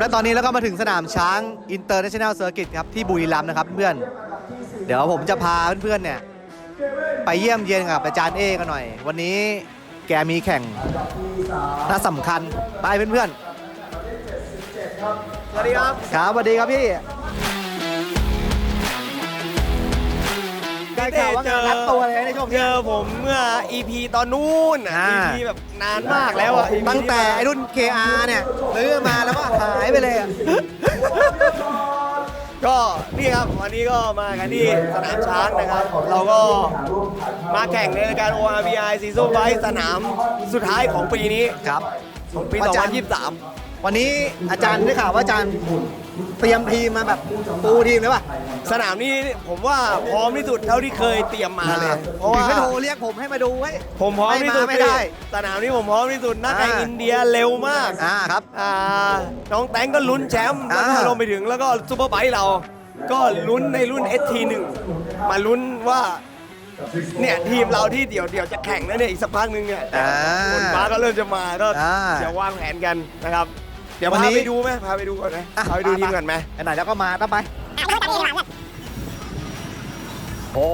ครับและตอนนี้เราก็มาถึงสนามช้าง International Circuit ครับที่บุรีรัมย์นะครับเพื่อน เดี๋ยวผมจะพาเพื่อนๆเนี่ยไปเยี่ยมเยียนกับอาจารย์เอกันหน่อย วันนี้แกมีแข่งน่าสำคัญไปเพื่อนๆสวัสดีครับ ครับสวัสดีครับพี่ ได้ข่าวว่างานรัดตัวเลยในช่วงเจนี้อผมเมื่อ EP ตอนนู้นอะ อ่า EP แบบนานมากแล้วอะ EP ตั้งแต่ไอ้รุ่น KR เนี่ยซื้อมาแล้วก็หายไปเลยอะก็นี่ครับวันนี้ก็มากันที่สนามช้างนะครับ เราก็มาแข่งในรายการ ORBI ซีซั่นไฟสนามสุดท้ายของปีนี้ครับของปีอาจารย์2023 วันนี้อาจารย์ได้ข่าวว่าอาจารย์ เตรียมทีมมาแบบปูทีมเลยป่ะสนามนี้ผมว่าพร้อมที่สุดเท่าที่เคยเตรียมมาเลย เพราะถึว่างไม่โทรเรียกผมให้มาดูไว้ผมพร้อมที่สุดไม่ได้สนามนี้ผมพร้อมที่สุดนักแข่งอ่า อินเดียเร็วมากอ่าครับ อ่าน้องแตงก็ลุ้นแชมป์แล้วก็อ่าลงไปถึงแล้วก็ซูเปอร์ไบค์เรา ก็ลุ้นในรุ่น ST1 มาลุ้นว่า เนี่ยทีมเราที่เดี๋ยวเดี๋ยวจะแข่งแล้วเนี่ยอีกสักพักหนึงเนี่ยอ่าคนฟ้าก็เริ่มจะมาก็อ่าเดี๋ยววางแผนกันนะครับ เดี๋ยววันพานี้ไปดูไหมพาไปดูก่อนไหมอะพาไปดูทีมก่อนไหมไหนๆแล้วก็มาต้องไป โอ้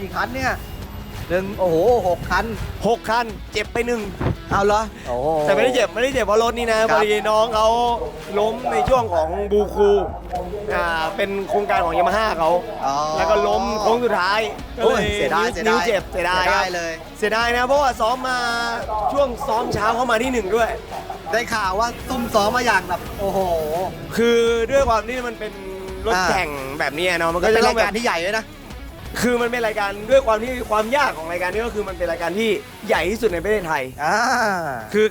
กี่คันเนี่ยหนึ่งโอ้โหหกคัน หกคันเจ็บไปหนึ่งเอาเหรอโอ้โห แต่ไม่ได้เจ็บไม่ได้เจ็บเพราะรถนี่นะครับพอดีน้องเขาล้มในช่วงของบูคูอ่าเป็นโครงการของยามาฮ่าเขาอ๋อแล้วก็ล้มโค้งสุดท้ายก็โอ้เลยยเสียดายนิ้วเสียนิ้ดาวยเจ็บเสียดายครับเลย เสียดายนะเพราะว่าซ้อมมาช่วงซ้อมเช้าเข้ามาที่หนึ่งด้วย ได้ข่าวว่าซุ่มซ้อมมาอย่างแบบโอ้โห คือด้วยความที่มันเป็นรถอ่า แข่งแบบนี้เนาะมันก็ก็จะจะต้ต้อองงกาแบรบที่ใหญ่เลยนะ คือมันเป็นรายการด้วยความที่ความยากของรายการนี้ก็คือมันเป็นรายการที่ใหญ่ที่สุดในประเทศไทย อ่า คือ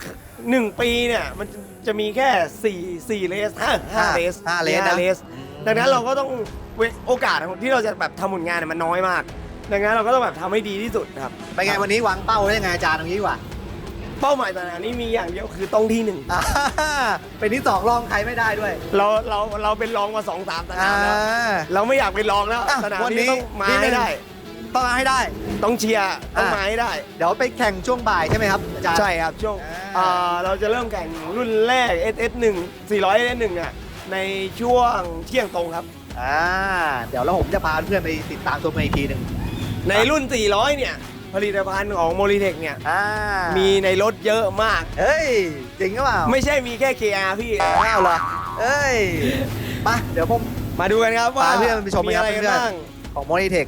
หนึ่งปีเนี่ยมันจะมีแค่สี่สี่เลสห้าห้าห้าเลสห้าเลสมีนะ เลสดังนั้นเราก็ต้องเวโอกาสที่เราจะแบบทำผลงานเนี่ยมันน้อยมาก ดังนั้นเราก็ต้องแบบทำให้ดีที่สุดครับ ไปนไงวันนี้วางเป้าไว้ยังไงอาจารย์ตรงนี้ดีกว่า เป้าหมายตอนนี้มีอย่างเดียวคือต้องที่หนึ่งอ่าเป็นที่สองรองใครไม่ได้ด้วย เราเราเราเป็นรองมาสองสามสนาอ่ามแล้วเราไม่อยากเป็นรองแล้วอะสนามวันนี้นี้ต้องมาที่หนึ่ให้ง ได้ ต้องเอาให้ได้ ต้องเชียร์ต้องอะมาให้ได้ เดี๋ยวไปแข่งช่วงบ่ายใช่ไหมครับอาจารย์ ใช่ครับช่วงอ่า อ่าเราจะเริ่มแข่งรุ่นแรก SS1 400 SS1 เนี่ยในช่วงเที่ยงตรงครับ อ่าเดี๋ยวแล้วผมจะพาเพื่อนไปติดตามชมกันอีกทีหนึ่ง ในรุ่น 400 เนี่ย ผลิตภัณฑ์ของโมลิเทคเนี่ย อ่ามีในรถเยอะมาก เฮ้ยจริงหรือเปล่าไม่ใช่มีแค่ KR พี่ อ้าวเหรอเอ้ยมาเดี๋ยวผม มาดูกันครับว่าพาเพื่อนไปชมมีกันครับอะไรกันเพื่อน บ้าง ของโมนิเทค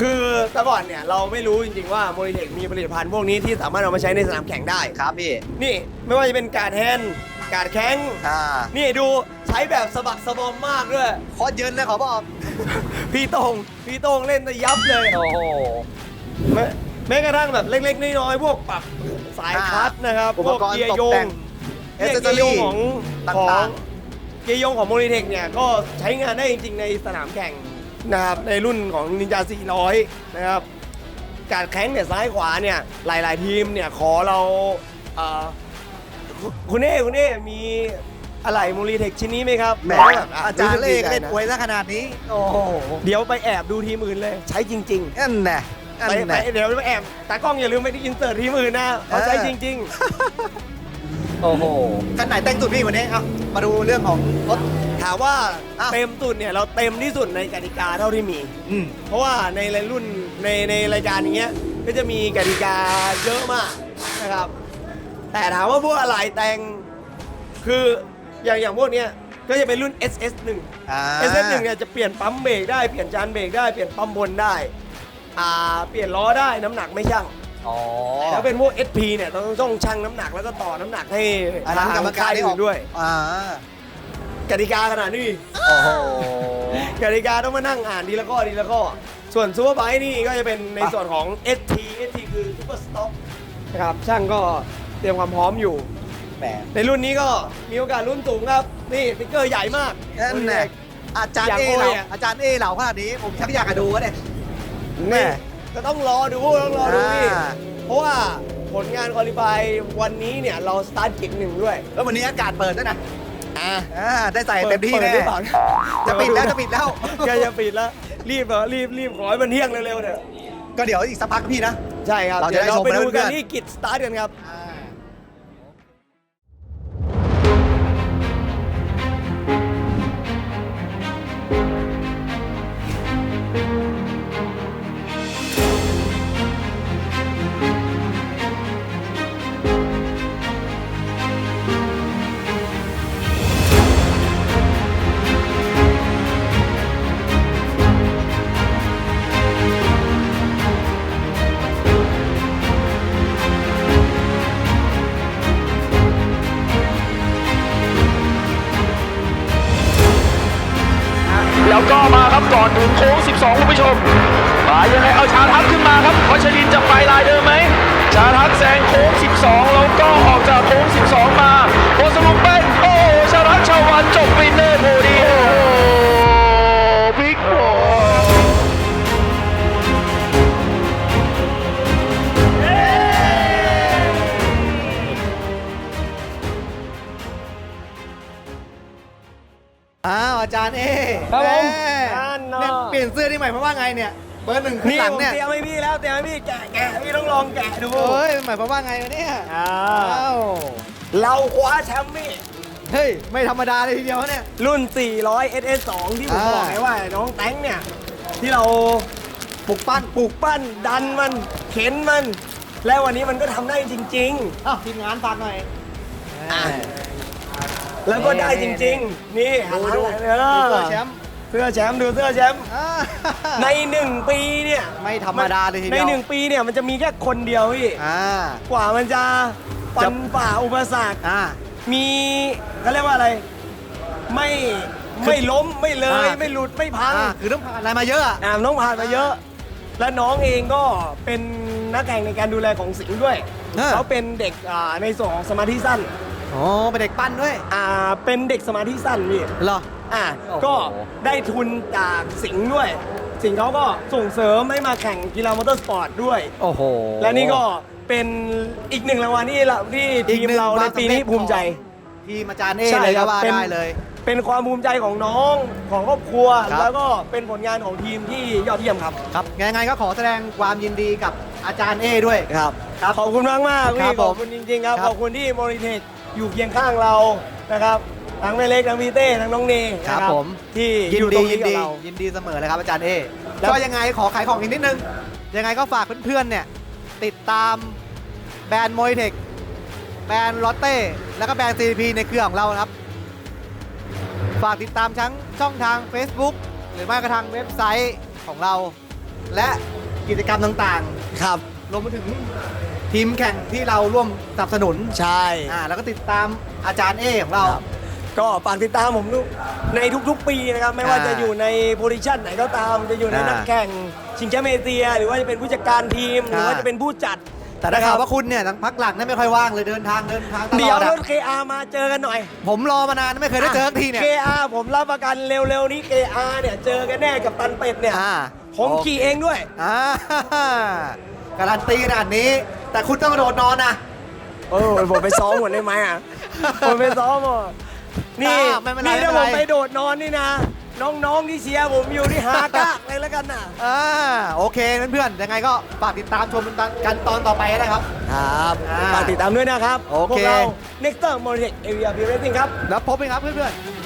คือแต่ก่อนเนี่ยเราไม่รู้จริงๆว่าโมลิเทคมีผลิตภัณฑ์พวกนี้ที่สามารถเอามาใช้ในสนามแข่งได้ ครับพี่ นี่ไม่ว่าจะเป็นการดแฮนด์การดแข้ง อ่านี่ดูใช้แบบสะบักสะบอมมากด้วย โคตรเยินเลยขอบอก พี่โตงพี่โตงเล่นแต่ยับเลย โอ้โห แม้แม้กระทั่งแบบเล็กๆน้อยๆพวกปรับสายคัดนะครับอุพปวกกรณ์เกียตร์กโยแต่งงเนี่ย accessory เกียร์โยงของต่างๆของเกียร์โยงของโมลิเทคเนี่ยก็ใช้งานได้จริงๆในสนามแข่งนะครับในรุ่นของนินจา 400 นะครับ การแข่งเนี่ยซ้ายขวาเนี่ยหลาย ๆ ทีมเนี่ยขอเราเอ่อคุณคุณเอ้คุณเอ้มีอะไรโมลิเทคชิ้นนี้ไหมครับแหมแบบ อาจารย์เล่ก็เล่นนะอวยซะขนาดนี้ โอ้โหเดี๋ยวไปแอบดูทีมอื่นเลย ใช้จริงๆนั่นแน่นั่น ไปไปแน่เดี๋ยวไปแอบตากล้องอย่าลืมไปที่อินเสิร์ตทีมอื่นนะเขาใช้เออจริงโอ้โหคันไหนแต่งสุดพี่วันนี้เอามาดูเรื่องของรถๆถามว่าอ้าวเต็มสุดเนี่ยเราเต็มที่สุดในกติกาเท่าที่มีอืมเพราะว่าในรุ่นในในรายการอย่างเงี้ยก็จะมีกติกาเยอะมากนะครับ แต่ถามว่าพวกอะไรแต่งคืออย่างอย่างพวกเนี้ยก็จะเป็นรุ่น SS1 อ่า SS1 เนี่ยจะเปลี่ยนปั๊มเบรกได้เปลี่ยนจานเบรกได้เปลี่ยนปั๊มบนได้ อ่าเปลี่ยนล้อได้น้ำหนักไม่ช่างอ๋อแล้วเป็นพวก SP เนี่ยต้องต้องชั่งน้ำหนักแล้วก็ต่อน้ำหนักให้อันนั้นกรรมการที่ที่ออื่อกนด้วยอ่ากติกาขนาดนี้โอ้โหกติกาต้องมานั่งอ่านทีละข้อทีละข้อ ส่วนซูเปอร์ไบค์นี่ก็จะเป็นในอะส่วนของ ST ST คือซูเปอร์สต็อกนะครับช่างก็เตรียมความพร้อมอยู่แหมในรุ่นนี้ก็มีโอกาสรุ่นสูงครับ นี่สติ๊กเกอร์ใหญ่มากนั่นแน่อาจารย์อยากเอโอ้เหยล่าอะอาจารย์เอเหล่าขนาดนี้ผมชักอยากจะดูวะเนี่ย แน่ก็ต้องรอดูต้องรอดูพี่อ่า เพราะว่าผลงานคอลิฟายวันนี้เนี่ยเราสตาร์ทเก็กหนึ่งด้วยแล้ววันนี้อากาศเปิดด้วยนะอ่าอ่าได้ใส่เต็มที่ปิดแน่หรือเปล่าจะปิดแล้วจะปิดแล้ว แกจะปิดแล้ว รีบเหรอรีบรีบขอให้มันเที่ยงเร็วๆเถอะก็เดี๋ยวอีกสักพักพี่นะ ใช่ครับเราจะได้ดี๋ยวชมไปดูแล้วเพื่กันอนที่กิจสตาร์ทกันครับ ก็มาครับก่อนถึงโค้ง 12 คุณผู้ชมมายังไงเอาชาทักขึ้นมาครับวัชรินทร์จะไปลายเดิมไหม ชาทักแซงโค้ง 12 แล้วก็ออกจากโค้ง 12 มาโอสรุปเป็น โอ้โหชาทักชาววันจบวินเนอร์พอดีโอ้โหบิ๊กโออ้าวอาจารย์เอครับผม แลี่ยนเสื้อนี่หมายความว่าไงเนี่ยเบอร์หนึ่งข้างนี่หลัผงมเนี่ยเตรียมให้พี่แล้วเตรียมให้พี่แกะแกะพี่ต้องลองแกะดูเฮ้ยหมายความว่าไงวะเนี่ยอ่าอ้าวเราคว้าแชมป์พี่เฮ้ยไม่ธรรมดาเลยทีเดียวเนี่ย รุ่น 400 SS2 ที่ผมอ่า บอกไงว่าน้องแตงเนี่ย ที่เราปลุกปั้นปลุกปั้นดันมันเข็นมัน แล้ววันนี้มันก็ทำได้จริง อ้าวทีมงานฝากหน่อยอะๆแล้วก็ได้จริง ๆ นี่หันหลังดูเอดูอเสื้อแชมป์ เสื้อแชมป์ดูเสื้อแชมป์อ่า ในหนึ่งปีเนี่ยไม่ธรรมดาเลยทีเดียว ในหนึ่งปีเนี่ยมันจะมีแค่คนเดียวพี่อ่า กว่ามันจะปันฝ่าอุปสรรค อ่า มีเขาเรียกว่าอะไร ไม่ไม่ล้มไม่เลย อ่า ไม่หลุดไม่พังอ่าคือต้องผ่านอะไรมาเยอะอะ อ่าน้องผ่านมาเยอะ และน้องเองก็เป็นนักแข่งในการดูแลของสิงห์ด้วยเออ เขาเป็นเด็กอ่าในส่วนของสมาธิสั้นอ๋อเป็นเด็กปั้นด้วยอ่าเป็นเด็กสมาธิสั้นพี่เหรอ อ่าโอ้โห ก็ได้ทุนจากสิงห์ด้วย สิงห์เขาก็ส่งเสริมให้มาแข่งกีฬามอเตอร์สปอร์ตด้วย โอ้โห และนี่ก็เป็นอีกหนึ่งรางวัลที่เราที่ทีมเราในปีนี้ภูมิใจ ทีมอาจารย์เอเลยก็ว่าเป็น ได้เลย เป็นความภูมิใจของน้องของครอบครัว ครับ แล้วก็เป็นผลงานของทีมที่ยอดเยี่ยมครับ ครับยังไงก็ขอแสดงความยินดีกับอาจารย์เอด้วยครับครับ ขอบคุณมากมากๆครัพี่บผมขอบคุณจริงๆครับ ครับ ขอบคุณที่โมนิเทคอยู่เคียงข้างเรานะครับ ทั้งแม่เล็กทั้งพี่เต้ทั้งน้องเนครับนะผมที่ยิอนยู่ตดีรงยินี้นกับดีเรา ยินดีเสมอเลยครับอาจารย์เอแล้ว ก็ยังไงขอขายของอีกนิดนึง ยังไงก็ฝากเพื่อนๆเนี่ยติดตามแบรนด์โมยเทคแบรนด์ลอตเต้แล้วก็แบรนด์ CDP ในเครือของเรานะครับ ฝากติดตามทั้งช่องทาง Facebook หรือไม่กระทั่งเว็บไซต์ของเรา และกิจกรรมต่างครับ ๆ รวมไปถึงทีมแข่งที่เราร่วมสนับสนุน ใช่ อ่าแล้วก็ติดตามอาจารย์เอของเรา ครับ ก็ฝากติดตามผมดูในทุกๆ ปีนะครับ ไม่ว่าอ่าจะอยู่ในโพซิชันไหนก็ตาม จะอยู่ในอ่านันักแข่งชิงแชมป์เอเชีย หรือว่าจะเป็นผู้จัดการทีม หรือว่าอ่า จะเป็นผู้จัดแต่ได้ข่าวว่าคุณเนี่ยพักหลังนั้นไม่ค่อยว่างเลยเดินทางเดินทางตลเดี๋ยอวดรอะถ KR มาเจอกันหน่อย ผมรอมานานไม่เคยได้เจอสักทีเนี่ย KR ผมรับประกันเร็วๆนี้ KR เนี่ยเจอกันแน่กับตันเป็ดเนี่ยอ่าผมขี่เองด้วย อ่าการันตีขนาดนี้ แต่คุณต้องกระโดดนอนนะ เออผมไปซ้อมก่อนได้ไหมอะ ผมไปซ้อมอะ นี่อ่าไม่เป็นไรนี่ถ้าไม่ผเป็นไร มไปโดดนอนนี่นะ น้องๆที่เชียร์ผมอยู่ที่หากากเลยแล้วกันน่ะ อ่าโอเคเพื่อนๆยังไงก็ฝากติดตามชมกันตอนต่อไปนะครับ ครับอ่าฝากติดตามด้วยนะครับโอเค พวกเรา Nexter m o n i t e c Area b r a c i n g ครับ แล้วพบกันครับเพื่อนๆ